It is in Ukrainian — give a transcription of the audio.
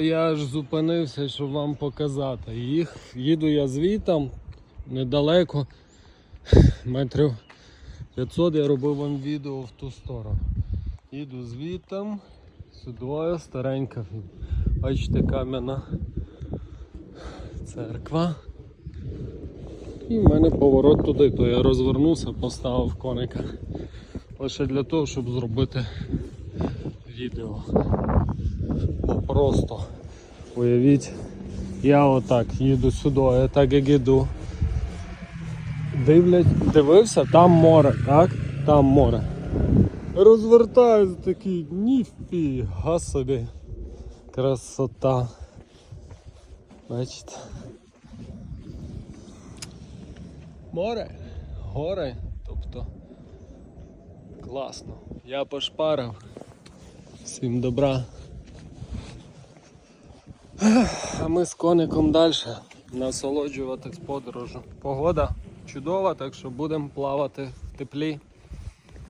Я ж зупинився, щоб вам показати. Їх їду я звітом недалеко, метрів 500 я робив вам відео в ту сторону. Їду звітом, сюди старенька, бачите, кам'яна церква. І в мене поворот туди, то я розвернувся, поставив коника. Лише для того, щоб зробити відео. Бо просто уявіть, я отак їду сюди, я так як іду. Дивлять, дивився, там море, так? Там море. Розвертаюсь такий, ніфіга собі. Красота. Бачите? Море, гори, тобто класно. Я пошпарив. Всім добра. А ми з коником далі насолоджуватись подорожю. Погода чудова, так що будемо плавати в теплі.